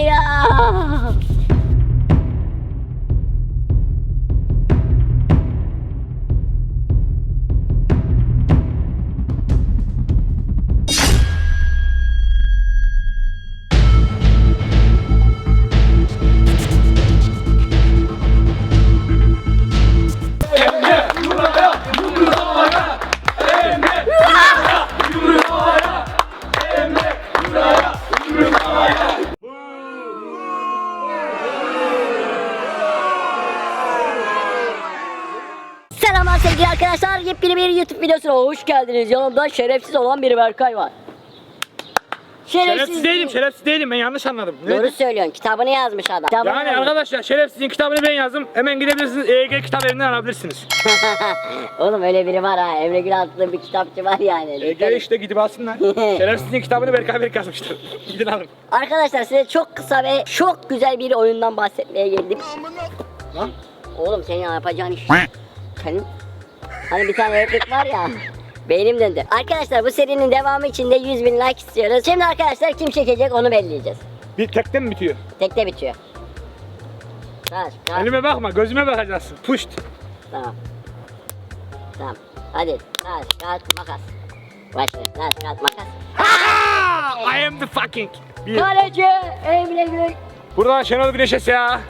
Geliyor. Geldiniz. Yanımda şerefsiz olan bir Berkay var. Şerefsiz değilim, şerefsiz değilim. Ben yanlış anladım. Ne? Doğru söylüyorsun. Kitabını yazmış adam. Kitabını Yani yazmış. arkadaşlar şerefsizin kitabını ben yazdım. Hemen gidebilirsiniz. EG kitap evinden alabilirsiniz. Oğlum öyle biri var ha. Emre Gül adlı bir kitapçı var yani. EG işte gidip alsınlar. şerefsizin kitabını Berkay Berk yazmıştır. Gidin alın. Arkadaşlar size çok kısa ve çok güzel bir oyundan bahsetmeye geldim. Lan. Oğlum senin yapacağın iş. Senin hani bir tane replik var ya. Beynim döndü. Arkadaşlar bu serinin devamı için de 100 bin like istiyoruz. Şimdi arkadaşlar kim çekecek onu belirleyeceğiz. Bir tekte mi bitiyor? Tekte bitiyor. Taş, taş. Elime bakma, gözüme bakacaksın. Puşt. Tamam. Tamam. Hadi taş, kağıt, makas. Başla. Taş, kağıt, makas. I am the fucking. Bir. Kaleci Emre Gül. Buradan Şenol Güneş'e ya.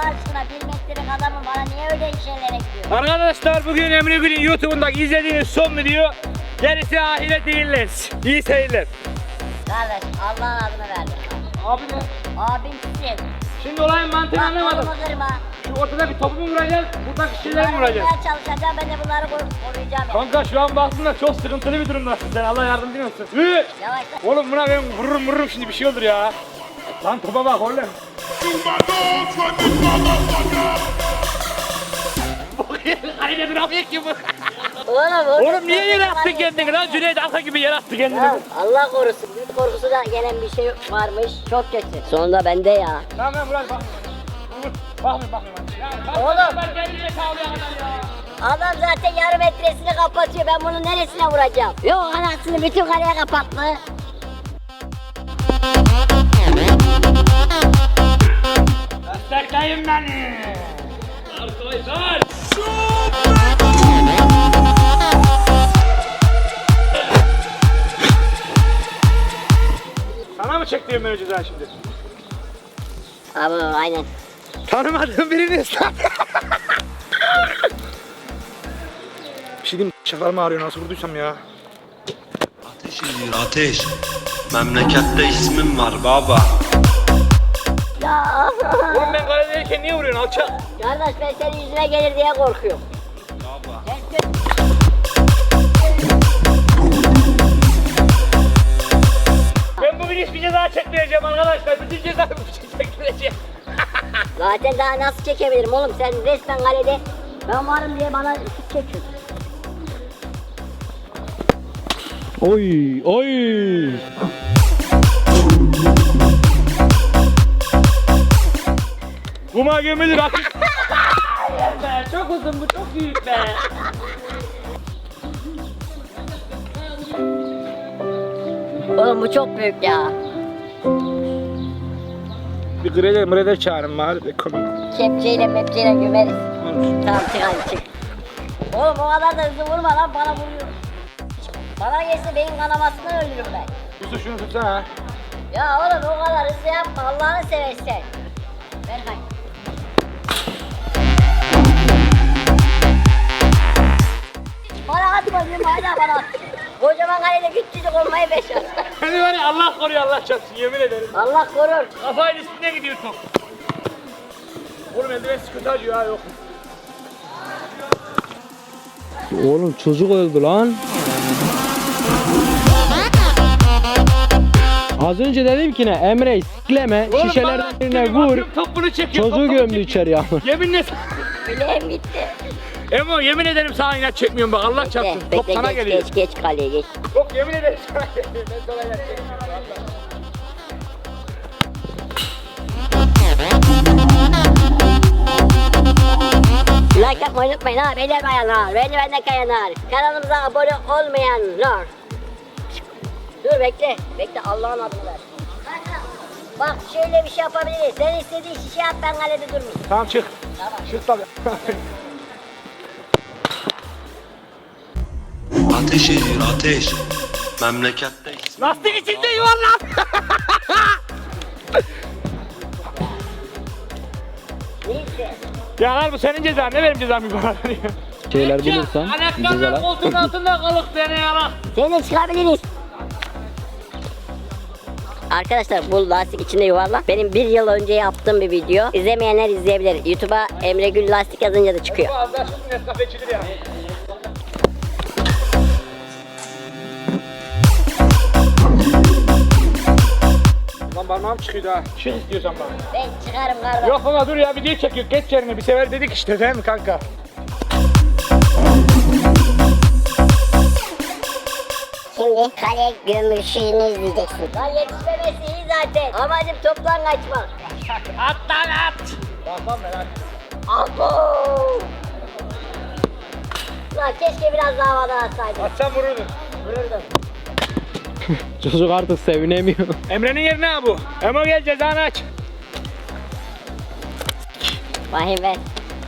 Allah aşkına bir metrelik bana niye öyle şeyler ekliyor? Arkadaşlar bugün Emre Gül'ün YouTube'unda izlediğiniz son video. Gerisi ahiret değiller. İyi seyirler. Kardeş Allah'ın adını verdim. Abi ne? Abimsin. Şimdi olayın mantığını Bak anlamadım. kolumu kırma. Şu ortadaki topu mu vuracağız? Buradaki şeyleri mi vuracağız? vurmaya çalışacağım ben de bunları koru- koruyacağım. ya. Kanka şu an baktığında çok sıkıntılı bir durumdasın sen. Allah yardımcın olsun. Hı! Yavaş. Oğlum buna ben vururum vururum şimdi bir şey olur ya. Lan topa bak oğlum. Aynen Rafiye gibi. Oğlum, orada Oğlum niye yere attın kendini lan? Cüneyt Arka gibi yere attı kendini. Ya Allah korusun. Göt korkusu da gelen bir şey varmış. Çok kötü. Sonunda bende ya. Tamam ben Murat bak. Vur. Bakmayın bakmayın. Ya, bak, Oğlum. Ben ya. Adam zaten yarı metresini kapatıyor. Ben bunun neresine vuracağım? Yok anasını bütün kaleye kapattı. Destekleyin beni. Arkadaşlar. Sana mı çektiğim ben o ceza şimdi? Abi aynen. Tanımadığım birini ıslat. bir şey diyeyim mi? Şakalarım ağrıyor nasıl vurduysam ya. Ateş ediyor ateş. Memlekette ismim var baba. Kaledeyken niye vuruyorsun alçak? kardeş ben senin yüzüne gelir diye korkuyorum. Ben bugün hiçbir ceza çekmeyeceğim arkadaşlar. Bütün cezayı bu çekmeyeceğim. Zaten daha nasıl çekebilirim oğlum sen resmen kalede ben varım diye bana şut çekiyorsun. Oy oy. Kuma gömülür akış. be, çok uzun bu çok büyük be. Oğlum bu çok büyük ya. Bir greder mreder çağırın bari de komik. Kepçeyle mepçeyle gömeriz. Olmuş. Tamam çık hadi çık. Oğlum o kadar da hızlı vurma lan bana vuruyor. Bana gelse beyin kanamasından ölürüm ben. Yusuf şunu tutsana. Ya oğlum o kadar hızlı yapma Allah'ını seversen. Ver bak. Bana atma diyorum hala bana at. Kocaman kalede küçücük olmayı beşer. Beni var ya Allah koruyor Allah çarpsın yemin ederim. Allah korur. Kafayla üstüne gidiyor top. Oğlum eldiven sıkıntı acıyor ha yok. Oğlum çocuk öldü lan. Az önce dedim ki ne Emre sikleme Oğlum şişelerden bana birine bir vur. bakıyorum, Top bunu çekiyor. top Çocuğu bunu gömdü çekiyor. içeri ya. Yeminle Bileğim gitti. Emo yemin ederim sana inat çekmiyorum bak Allah çarpsın. Top bekle sana geç, geliyor. geç geç kaleye geç. Yok yemin ederim sana geliyor. Ben sana inat çekmiyorum. Like yapmayı unutmayın ha beyler bayanlar, beni benden kayanlar. Kanalımıza abone olmayanlar. Dur bekle. Bekle Allah'ın adını ver. Bak şöyle bir şey yapabiliriz. Sen istediğin şişe yap ben kalede durmayayım. Tamam çık. Tamam. Çık tabii. Ateş ediyor ateş. Memlekette Lastik içinde yuvarlan. Ya lan bu senin cezan ne benim cezam bana Şeyler bulursan Anahtarlar cezalar. koltuğun altında kalık seni ya. Seni çıkabiliriz. Arkadaşlar bu lastik içinde yuvarlak. Benim bir yıl önce yaptığım bir video. İzlemeyenler izleyebilir. YouTube'a Emre Gül lastik yazınca da çıkıyor. Bu daha şimdi Nescafe'cidir ya. Parmağım çıkıyor daha. Çık istiyorsan bana. Ben çıkarım kardeşim. Yok baba dur ya video çekiyor. Geç yerine bir sefer dedik işte değil mi kanka? Şimdi kale gömüşünü izleyeceksin. Lan yetişmemesi iyi zaten. Amacım toptan kaçmak. At lan at. Tamam ben at. Abo! Lan keşke biraz daha havada atsaydım. Atsan vururdun. Vururdum. Çocuk artık sevinemiyor. Emre'nin yerine ha bu. Emo gel cezanı aç. Vahim ver.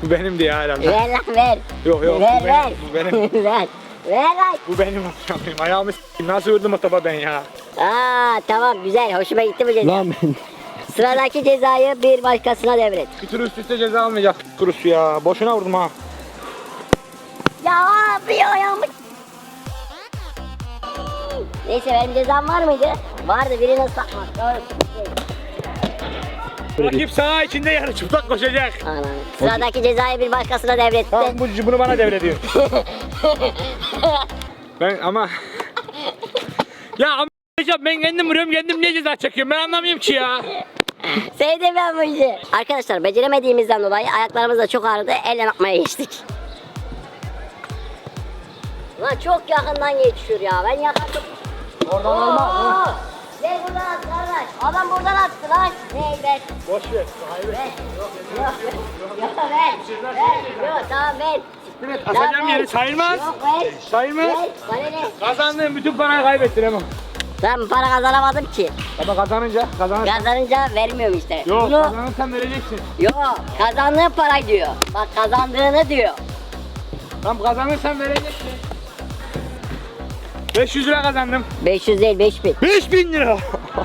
Bu benim diye herhalde. Ver lan ver. Yok yok ver bu ver. benim. Bu benim. ver. Ver lan. Bu benim amcanım. Ayağımı s**eyim. Nasıl vurdum o topa ben ya? Aa tamam güzel hoşuma gitti bu ceza. Lan ben Sıradaki cezayı bir başkasına devret. Bir tur üst üste ceza almayacak kurusu ya. Boşuna vurdum ha. Ya abi ayağımı... Neyse benim cezam var mıydı? Vardı birini ıslatmak. Doğru. Rakip saha içinde yarı çıplak koşacak. Anam. Sıradaki cezayı bir başkasına devretti. Tamam bu bunu bana devrediyor. ben ama... ya ama ben kendim vuruyorum kendim niye ceza çekiyorum ben anlamıyorum ki ya. Sevdim ben bu işi. Arkadaşlar beceremediğimizden dolayı ayaklarımız da çok ağrıdı. Elle atmaya geçtik. Lan çok yakından geçiyor ya. Ben yakaladım. Oradan olmaz. Ver buradan at kardeş. Adam buradan attı lan. Ne ver. Boş ver. Hayır. Ver. Yok. Yok ver. Ver. Yok tamam ver. Evet, asacağım yeri sayılmaz. Yok. Sayılmaz. Bana ne? Kazandığım bütün parayı kaybettin ama. Ben para kazanamadım ki. Ama kazanınca kazanırsan. Kazanınca vermiyorum işte. Yok Bunu kazanırsan vereceksin. Yok kazandığın para diyor. Bak kazandığını diyor. Tamam kazanırsan vereceksin. 500 lira kazandım. 500 değil 5000. 5000 lira.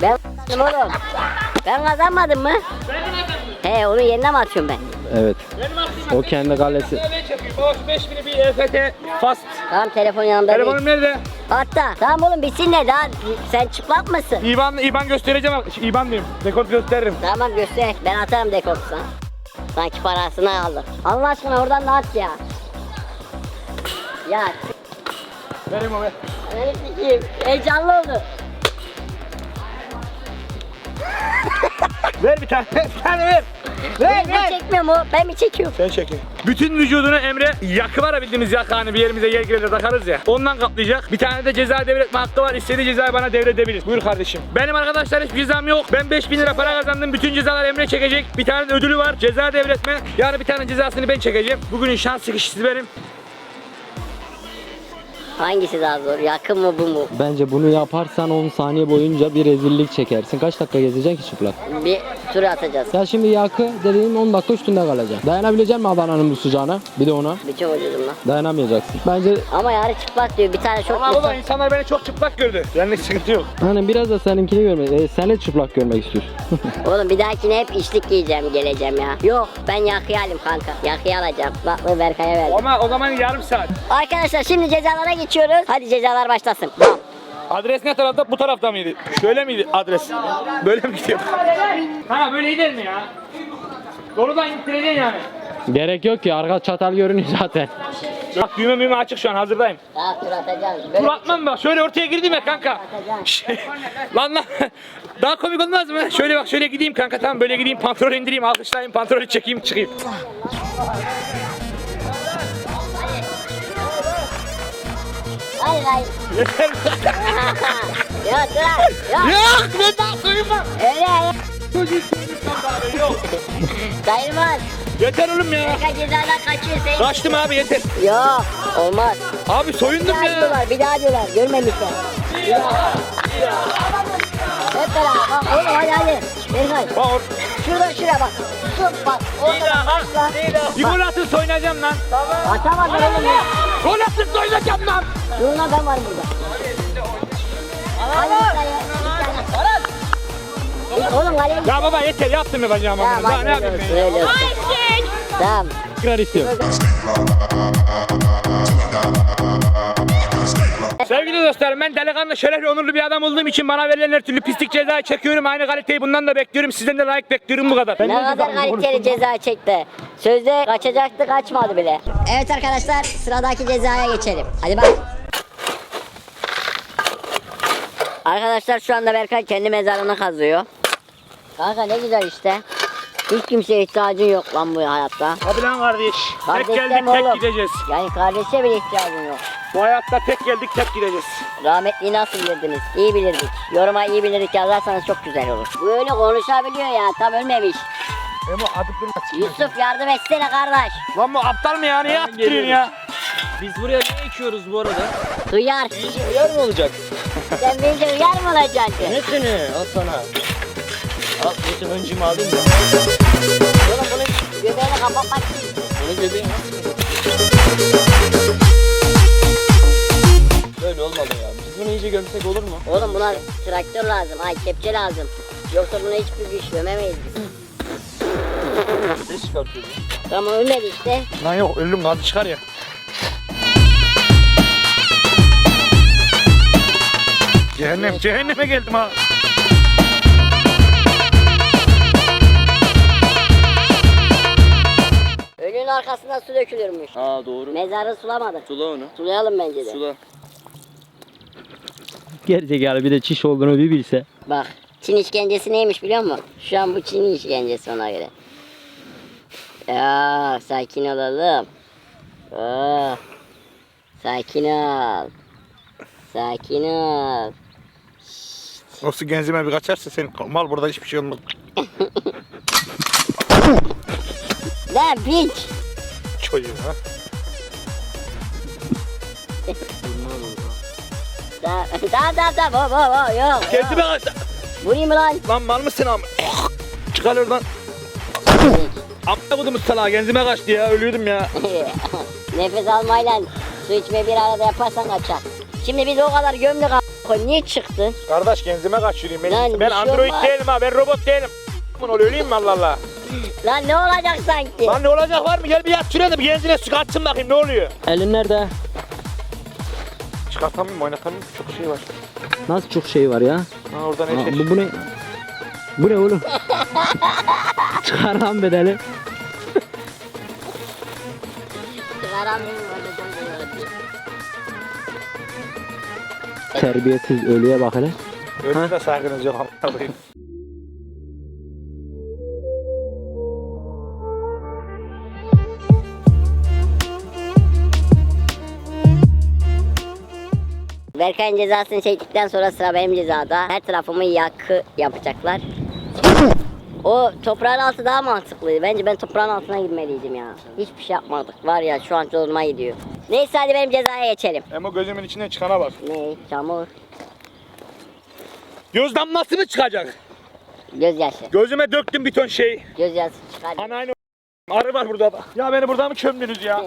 Ben kazandım oğlum. Ben kazanmadım mı? He onun yerine mi atıyorum ben? evet. Benim O kendi kalesi. Ne çekiyor? Baba şu 5000'i bir EFT fast. Tamam telefon yanımda Telefonum değil. nerede? Hatta tamam oğlum bitsin de daha sen çıplak mısın? İban, İban göstereceğim. İban diyeyim. Dekort gösteririm. Tamam göster ben atarım dekodu sana. Sanki parasını aldım. Allah aşkına oradan da at ya. Ya Vereyim o sikeyim. Heyecanlı oldu. Ver bir tane. bir tane ver. Ver Ben ver. çekmiyor mu? Ben mi çekiyorum? Sen çekin. Bütün vücudunu Emre yakı var ya bildiğimiz yakı hani bir yerimize yer girer de takarız ya. Ondan kaplayacak. Bir tane de ceza devretme hakkı var. İstediği cezayı bana devredebilir. Buyur kardeşim. Benim arkadaşlar hiç cezam yok. Ben 5000 lira para kazandım. Bütün cezalar Emre çekecek. Bir tane de ödülü var. Ceza devretme. Yani bir tane cezasını ben çekeceğim. Bugünün şanslı kişisi benim. Hangisi daha zor? Yakın mı bu mu? Bence bunu yaparsan 10 saniye boyunca bir rezillik çekersin. Kaç dakika gezeceksin ki çıplak? Bir tur atacağız. Ya şimdi yakı dediğin 10 dakika üstünde kalacaksın. Dayanabilecek misin Adana'nın bu sıcağına? Bir de ona. Bütün vücudumla. Dayanamayacaksın. Bence Ama yarı çıplak diyor. Bir tane şort Ama baba giysen. insanlar beni çok çıplak gördü. Benlik sıkıntı yok. hani biraz da seninkini görmek, e, seni çıplak görmek istiyorsun. Oğlum bir dahakine hep içlik giyeceğim geleceğim ya. Yok ben yakıyı alayım kanka. Yakıyı alacağım. Baklı Berkay'a verdim. Ama o zaman yarım saat. Arkadaşlar şimdi cezalara geçiyoruz. Hadi cezalar başlasın. Bam. Adres ne tarafta? Bu tarafta mıydı? Şöyle miydi adres? Böyle mi gidiyor? Ha böyle gider mi ya? Doğrudan gittireceksin yani. Gerek yok ki arka çatal görünüyor zaten. Bak düğme müğme açık şu an hazırdayım. Daha tur atacağız. Dur Böyle atmam bak şöyle ortaya girdim ya kanka. Şey, lan lan daha komik olmaz mı? Şöyle bak şöyle gideyim kanka tamam böyle gideyim pantolon indireyim alkışlayayım pantolonu çekeyim çıkayım. Hayır hayır. Yok dur. Yok. Yok ben daha soyunmam. Öyle. Yok. Sayılmaz. Yeter oğlum ya. Cezadan kaçıyor sen. Kaçtım abi yeter. Yok. Olmaz. Abi Bir soyundum daha ya. diyorlar. Bir daha diyorlar. Görmemişler. Bir daha. Hep beraber oğlum hadi hadi. Berkay. Bak Şuradan şuraya bak. Şu bak. Orada başla. Bir gol atın oynayacağım lan. Atamadın oğlum ya. Gol atın oynayacağım lan. Dur lan ben varım burada. Hadi bir tane. Bir tane. Oğlum kaleye. Ya baba yeter yaptım ya bacağım. Tamam Daha ne yapayım ben ya? öyle olsun. Tamam. Tekrar istiyorum. Sevgili dostlarım ben delikanlı şerefli onurlu bir adam olduğum için bana verilen her türlü pislik cezayı çekiyorum. Aynı kaliteyi bundan da bekliyorum. Sizden de like bekliyorum bu kadar. Ne kadar kaliteli ceza çekti. Sözde kaçacaktı kaçmadı bile. Evet arkadaşlar sıradaki cezaya geçelim. Hadi bak. Arkadaşlar şu anda Berkay kendi mezarını kazıyor. Kanka ne güzel işte. Hiç kimseye ihtiyacın yok lan bu hayatta. Tabii lan kardeş. Tek Kardeş geldik deme tek oğlum. gideceğiz. Yani kardeşe bile ihtiyacın yok. Bu hayatta tek geldik tek gideceğiz. Rahmetliyi nasıl bilirdiniz? İyi bilirdik. Yoruma iyi bilirdik yazarsanız çok güzel olur. Bu öyle konuşabiliyor ya tam ölmemiş. Emo atıp durma. Yusuf yardım etsene kardeş. Lan bu aptal mı ya? Niye attırıyorsun ya? Biz buraya ne ekiyoruz bu arada? Duyar. Yer mi olacak? Sen bilince uyar mı olacaksın? Ne seni? Al sana. Al geçen öncümü alayım da. Oğlum bunun göbeğini kapatmak için. Bunu göbeğe nasıl? Böyle olmalı ya. Biz bunu iyice gömsek olur mu? Oğlum buna traktör lazım, ay kepçe lazım. Yoksa buna hiçbir güç gömemeyiz biz. Ses çıkartıyoruz. Tamam ölmedi işte. Lan yok ölüm gazı çıkar ya. Cehennem, cehenneme geldim ha. Ölünün arkasından su dökülürmüş. Aa doğru. Mezarı sulamadık. Sula onu. Sulayalım bence de. Sula. Gerizekalı bir de çiş olduğunu bir bilse. Bak Çin işkencesi neymiş biliyor musun? Şu an bu Çin işkencesi ona göre. Ya sakin olalım. Oh. Sakin ol. Sakin ol. O su genzime bir kaçarsa senin mal burada hiçbir şey olmaz. Lan piç. Çocuğum ha. Daha daha daha daha bo bo bo yok. Genzime kaçtı. Vurayım lan? Lan mal mısın ama? Çıkar oradan. Amma kodumuz salağa genzime kaçtı ya ölüyordum ya. Nefes almayla su içmeyi bir arada yaparsan kaçar. Şimdi biz o kadar gömdük a** koyayım. Niye çıktın? Kardeş genzime kaçırayım ben. Lan bir ben şey android olmaz. değilim ha ben robot değilim. Bunu öleyim mi Allah Allah. Lan ne olacak sanki? Lan ne olacak var mı? Gel bir yat şuraya da bir genzine su kaçsın bakayım ne oluyor? Elin nerede? Çıkartamıyorum oynatamıyorum çok şey var. Nasıl çok şey var ya? Ha orada Aa, ne şey? bu, bu ne? Bu ne oğlum? Çıkar lan bedeli. Çıkaramıyorum. Terbiyesiz ölüye bak hele. Ölüme de saygınız yok Berkay'ın cezasını çektikten sonra sıra benim cezada. Her tarafımı yakı yapacaklar. O toprağın altı daha mantıklıydı. Bence ben toprağın altına girmeliydim ya. Hiçbir şey yapmadık. Var ya şu an zoruma gidiyor. Neyse hadi benim cezaya geçelim. Ama gözümün içinden çıkana bak. Ne? Çamur. Göz damlası mı çıkacak? Gözyaşı. Gözüme döktüm bir ton şey. Gözyaşı çıkar. Anneanne arı var burada. Ya beni burada mı çömdünüz ya?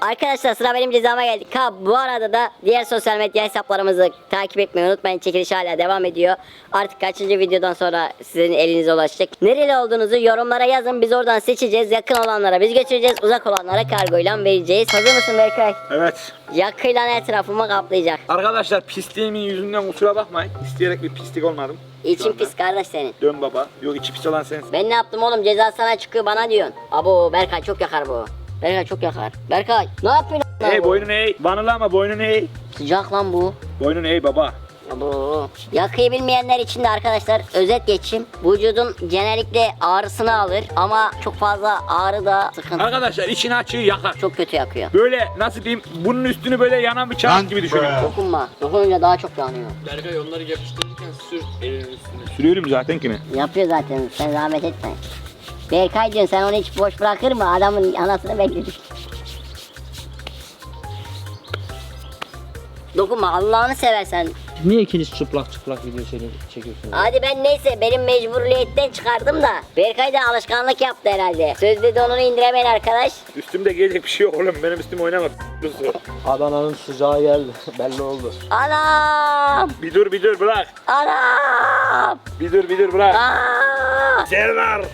Arkadaşlar sıra benim cezama geldik. Ha bu arada da diğer sosyal medya hesaplarımızı takip etmeyi unutmayın. Çekiliş hala devam ediyor. Artık kaçıncı videodan sonra sizin elinize ulaşacak. Nereli olduğunuzu yorumlara yazın. Biz oradan seçeceğiz. Yakın olanlara biz götüreceğiz. Uzak olanlara kargoyla vereceğiz. Hazır mısın Berkay? Evet. Yakıyla etrafımı kaplayacak. Arkadaşlar pisliğimin yüzünden kusura bakmayın. İsteyerek bir pislik olmadım. İçin pis kardeş senin. Dön baba. Yok içi pis olan sensin. Ben ne yaptım oğlum? Ceza sana çıkıyor bana diyorsun. Abo Berkay çok yakar bu. Berkay çok yakar. Berkay ne yapıyorsun? lan Hey bu? boynun eğ. Vanılı ama boynun eğ. Sıcak lan bu. Boynun eğ baba. Abo. Yakıyı bilmeyenler için de arkadaşlar özet geçeyim. Vücudun genellikle ağrısını alır ama çok fazla ağrı da sıkıntı. Arkadaşlar içini açığı yakar. Çok kötü yakıyor. Böyle nasıl diyeyim bunun üstünü böyle yanan bir çark gibi düşünün. Dokunma. Dokununca daha çok yanıyor. Berkay onları yapıştırırken sür elinin üstüne. Sürüyorum zaten kimi. Yapıyor zaten. Sen zahmet etme. Berkay diyorsun sen onu hiç boş bırakır mı? Adamın anasını bekledik. Dokunma Allah'ını seversen. Niye ikiniz çıplak çıplak video çeki- çekiyorsunuz? Hadi ben neyse benim mecburiyetten çıkardım da Berkay da alışkanlık yaptı herhalde. Sözde donunu indiremeyin arkadaş. Üstümde giyecek bir şey yok oğlum. Benim üstüm oynama. Adana'nın sıcağı geldi. Belli oldu. Anam! Bir dur bir dur bırak. Anam! Bir dur bir dur bırak. Aa! Serdar.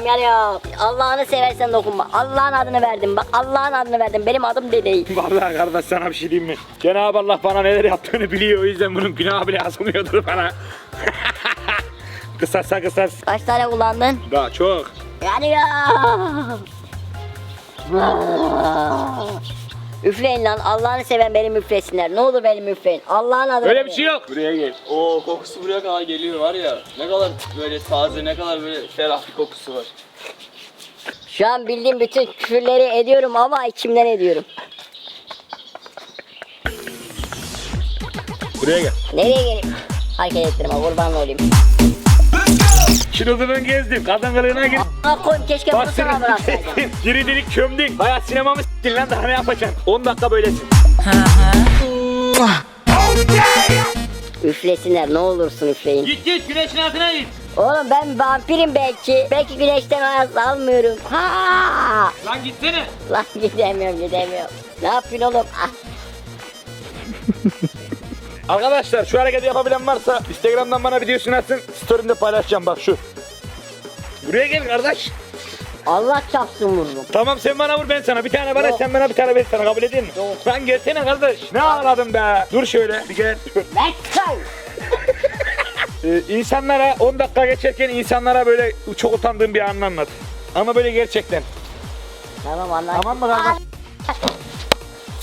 Iıı, Yanıyorum! Yanıyorum! Allah'ını seversen dokunma. Allah'ın adını verdim. Bak Allah'ın adını verdim. Benim adım de değil. Vallahi kardeş sana bir şey diyeyim mi? Cenab-ı Allah bana neler yaptığını biliyor. O yüzden bunun günahı bile yazılmıyordur bana. kısasa kısas. Kaç tane kullandın? Daha çok. Yanıyorum! Üfleyin lan. Allah'ını seven benim üflesinler. Ne olur benim üfleyin. Allah'ın adını Öyle bir şey yok. Buraya gel. O kokusu buraya kadar geliyor var ya. Ne kadar böyle taze, ne kadar böyle ferah bir kokusu var. Şu an bildiğim bütün küfürleri ediyorum ama içimden ediyorum. Buraya gel. Nereye geleyim? Hareket ettirme kurban olayım. Şırıldığını gezdim. Kadın kılığına gir. Aa koyayım keşke bunu sana bıraksaydım. Bastırın. Giridilik kömdün. Hayat sinemamı s**tin lan daha ne yapacaksın? 10 dakika böylesin. Üflesinler ne olursun üfleyin. Git git güneşin altına git. Oğlum ben vampirim belki. Belki güneşten ayaz almıyorum. Ha! Lan gitsene. Lan gidemiyorum gidemiyorum. Ne yapıyorsun oğlum? Ah. Arkadaşlar şu hareketi yapabilen varsa Instagram'dan bana videosunu atsın. Story'imde paylaşacağım bak şu. Buraya gel kardeş. Allah çarpsın vururum. Tamam sen bana vur ben sana bir tane bana Yok. sen bana bir tane ben sana kabul edeyim mi? Yok. Lan gelsene kardeş. Ne ağladın be? Dur şöyle bir gel. Let's go. Ee, insanlara 10 dakika geçerken insanlara böyle çok utandığım bir anı anlat. Ama böyle gerçekten. Tamam anladım. Tamam mı kardeş?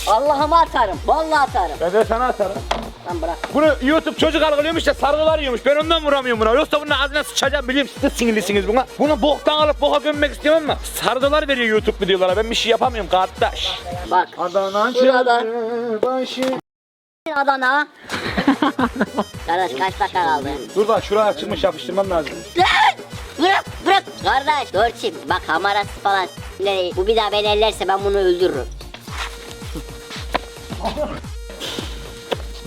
Allah'ıma atarım. Vallahi atarım. Ben de sana atarım. Lan bırak. Bunu YouTube çocuk algılıyormuş da sargılar yiyormuş. Ben ondan vuramıyorum buna. Yoksa bunun ağzına sıçacağım biliyorum siz de sinirlisiniz buna. Bunu boktan alıp boka gömmek istiyorum ama sargılar veriyor YouTube videolara. Ben bir şey yapamıyorum kardeş. Bak. Adana Şurada. başı. Adana. Kardeş kaç dakika kaldı? Dur da şuraya çıkmış yapıştırmam lazım. Lan! Bırak bırak. Kardeş Dorçim bak hamarası falan Bu bir daha beni ellerse ben bunu öldürürüm.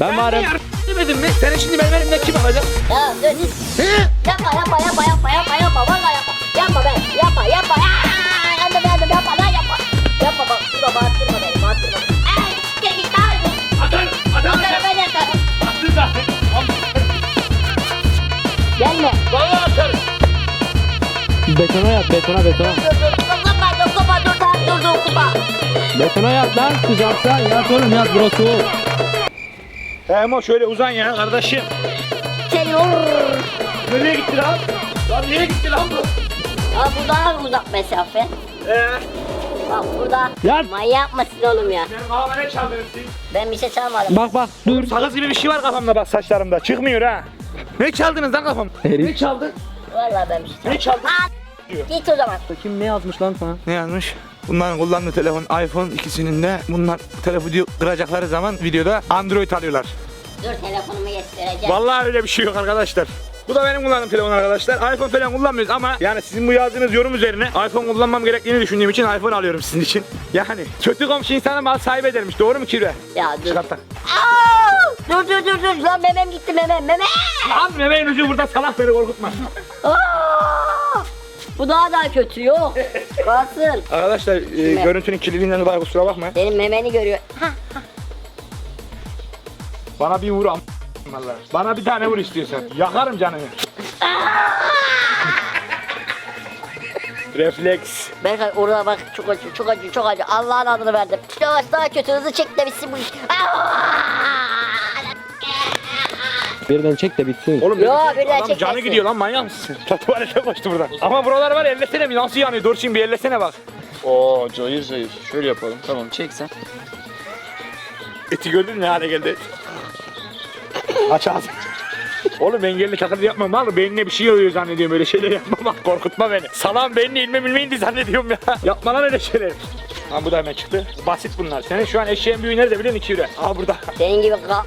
Ben varım. Demedin mi? Senin şimdi benim elimde kim alacak? Ya dur. Yapma yapma yapma yapma yapma yapma vallahi yapma. Yapma be yapma yapma. Aa, yandım yandım yapma lan yapma. Yapma bak şurada bağırtırma beni bağırtırma. Ay gel git lan. Atarım, atarım. Atarım ben de atarım. Attın zaten. Gelme. Vallahi atarım. Betona yat betona betona. Dur lan dokunma. Betona yat lan sıcakta. Yat oğlum yat burası soğuk. Emo şöyle uzan ya kardeşim. Vurur. Nereye gitti lan? Lan nereye gitti lan bu? Ya bu daha uzak mesafe. Ee, Bak burada. Yat. Manyak mısın oğlum ya? benim kafama ne çaldınız siz? Ben bir şey çalmadım. Bak bak dur. Sakız gibi bir şey var kafamda bak saçlarımda. Çıkmıyor ha. Ne çaldınız lan kafam? Herif. Ne çaldın? Vallahi ben bir şey çalmadım. Ne çaldın? Aa, Git o zaman. Kim ne yazmış lan sana? Ne yazmış? Bunların kullandığı telefon iPhone ikisinin de bunlar telefonu kıracakları zaman videoda Android alıyorlar. Dur telefonumu göstereceğim. Vallahi öyle bir şey yok arkadaşlar. Bu da benim kullandığım telefon arkadaşlar. iPhone falan kullanmıyoruz ama yani sizin bu yazdığınız yorum üzerine iPhone kullanmam gerektiğini düşündüğüm için iPhone alıyorum sizin için. Yani kötü komşu insana mal sahibi edermiş. Doğru mu Kirve? Ya dur. Çıkarttan. Dur dur dur dur lan memem gitti memem memem. Lan bebeğin ucu burada salak beni korkutma. Bu daha da kötü yok. Kalsın. Arkadaşlar e, görüntünün kirliliğinden dolayı kusura bakma. Benim memeni görüyor. Bana bir vur am- Vallahi. Bana bir tane vur istiyorsan. Yakarım canını. Refleks. Berkay orada bak çok acı çok acı çok acı. Allah'ın adını verdim. Yavaş daha kötü hızlı çek de bitsin bu iş. Aa! Birden çek de bitsin. Oğlum Yo, adam birden canı çekmezsin. gidiyor lan manyak mısın? Tuvalete koştu buradan. Ama buralar var ellesene bir nasıl yanıyor? Dur şimdi bir ellesene bak. Oo cayır cayır. Şöyle yapalım. Tamam çek sen. Eti gördün mü ne hale geldi? Aç ağzını. Oğlum engelli taklidi yapma mal beynine bir şey oluyor zannediyorum öyle şeyler yapma bak korkutma beni. Salam beynine ilme bilme indi zannediyorum ya. yapma lan öyle şeyler. Ha bu da hemen çıktı. Basit bunlar. Senin şu an eşeğin büyüğü nerede biliyor musun? 2 lira. Aa burada. Senin gibi kal.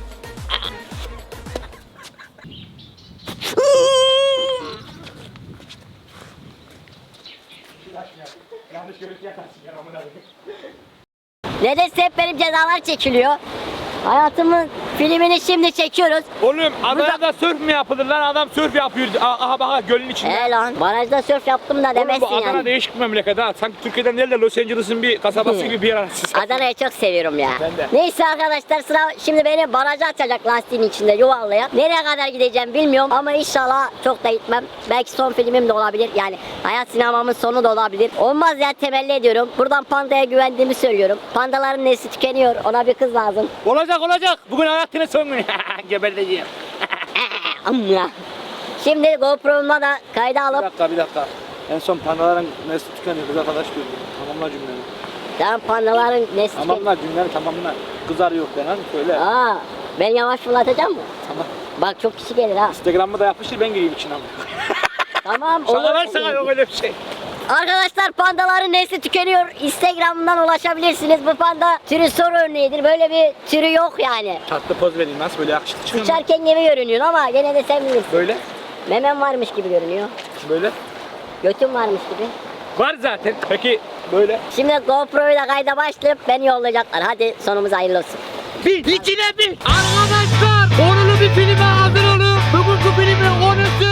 Nedense hep benim cezalar çekiliyor. Hayatımın filmini şimdi çekiyoruz. Oğlum adada sörf mü yapılır lan? Adam sörf yapıyor. Aha bak gölün içinde. He lan barajda sörf yaptım da Oğlum demezsin bu Adana yani. değişik bir memleket ha. Sanki Türkiye'den değil de Los Angeles'ın bir kasabası gibi bir yer arası. Adana'yı çok seviyorum ya. Ben de. Neyse arkadaşlar sıra şimdi beni baraja atacak lastiğin içinde yuvarlayan. Nereye kadar gideceğim bilmiyorum ama inşallah çok da gitmem. Belki son filmim de olabilir. Yani hayat sinemamın sonu da olabilir. Olmaz ya temelli ediyorum. Buradan pandaya güvendiğimi söylüyorum. Pandaların nesli tükeniyor. Ona bir kız lazım. Olacak olacak. Bugün hayatının son günü. Geberteceğim. Amma. Şimdi GoPro'ma da kayda Bir alıp dakika bir dakika. En son pandaların nesli tükeniyor. Kız arkadaş gördüm. Tamamla cümleni. tamam pandaların nesli tükeniyor. Tamamla cümleni tamamla. Kızar yok denen söyle. Aa, ben yavaş fırlatacağım mı? Tamam. Bak çok kişi gelir ha. Instagram'da da yapıştır ben gireyim içine ama. Tamam Şaka sana yok öyle bir şey. Arkadaşlar pandaların nesli tükeniyor. Instagram'dan ulaşabilirsiniz. Bu panda türü soru örneğidir. Böyle bir türü yok yani. Tatlı poz vereyim nasıl böyle yakışıklı çıkıyor mu? Uçarken gibi görünüyor ama gene de sen bilirsin. Böyle. Memem varmış gibi görünüyor. Böyle. Götüm varmış gibi. Var zaten. Peki böyle. Şimdi GoPro'yu da kayda başlayıp beni yollayacaklar. Hadi sonumuz hayırlı olsun. Bir, içine bir. Arkadaşlar konulu bir filme hazır olun. Bugünkü filmin konusu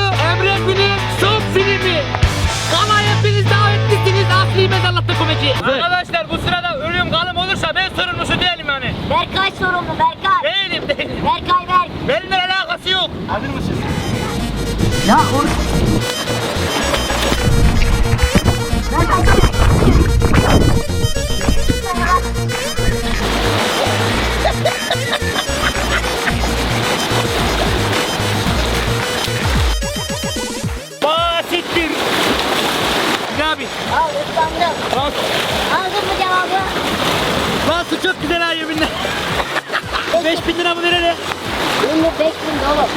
Asli Mezarlık'ta komedi. Arkadaşlar bu sırada ölüm kalım olursa ben sorumlusu değilim yani. Berkay sorumlu Berkay. Değilim değilim. Berkay Berk. Benimle alakası yok. Hazır mısın? Basittir. Islandım. Lan, Aldın mı cevabı? lan su çok güzel ha yeminle. 5000 lira mı verelim? Şimdi 5 bin oğlum.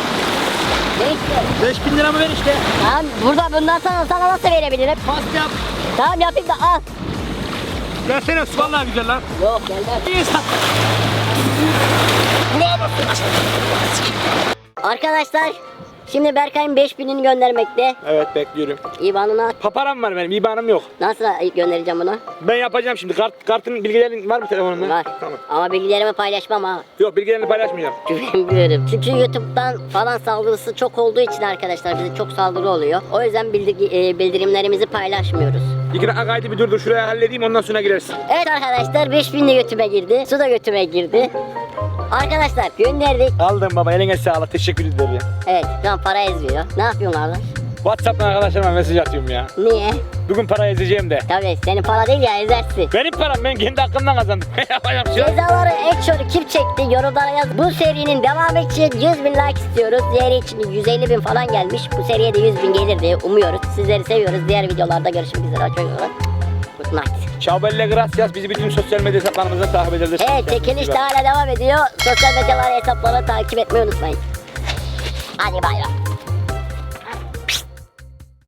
Neyse. 5000 lira mı ver işte? Tamam burada bundan sonra sana nasıl verebilirim? Pas yap. Tamam yapayım da al. Versene su vallahi güzel lan. Yok gelmez. Kulağa bak. Arkadaşlar şimdi Berkay'ın 5000'ini göndermekte. Evet bekliyorum. İban'ına Paparam var benim, IBAN'ım yok. nasıl göndereceğim bunu? Ben yapacağım şimdi. Kart, kartın bilgilerin var mı telefonunda? Var. Tamam. Ama bilgilerimi paylaşmam ha. Yok bilgilerini paylaşmayacağım. Güvenmiyorum. Çünkü YouTube'dan falan saldırısı çok olduğu için arkadaşlar bize çok saldırı oluyor. O yüzden bildi- e, bildirimlerimizi paylaşmıyoruz. Dakika kaydı bir dur dur şuraya halledeyim ondan sonra girersin. Evet arkadaşlar 5000 de götüme girdi. Su da götüme girdi. Arkadaşlar gönderdik. Aldım baba eline sağlık teşekkür ederim. Evet şu an para ezmiyor. Ne yapıyorsun kardeş? Whatsapp'tan arkadaşlarıma mesaj atıyorum ya. Niye? Bugün para ezeceğim de. Tabii senin para değil ya ezersin. Benim param ben kendi hakkımdan kazandım. Yapacağım şey yok. Cezaları kim çekti yorumlara yaz. Bu serinin devamı için 100 bin like istiyoruz. Diğeri için 150 bin falan gelmiş. Bu seriye de 100 bin gelir diye umuyoruz. Sizleri seviyoruz. Diğer videolarda görüşmek üzere. Hoşçakalın. Good night. Ciao belle gracias. Bizi bütün sosyal medya hesaplarımızda takip edebilirsiniz. Evet çekiliş de hala devam ediyor. Sosyal medyalar hesapları takip etmeyi unutmayın. Hadi bay bay.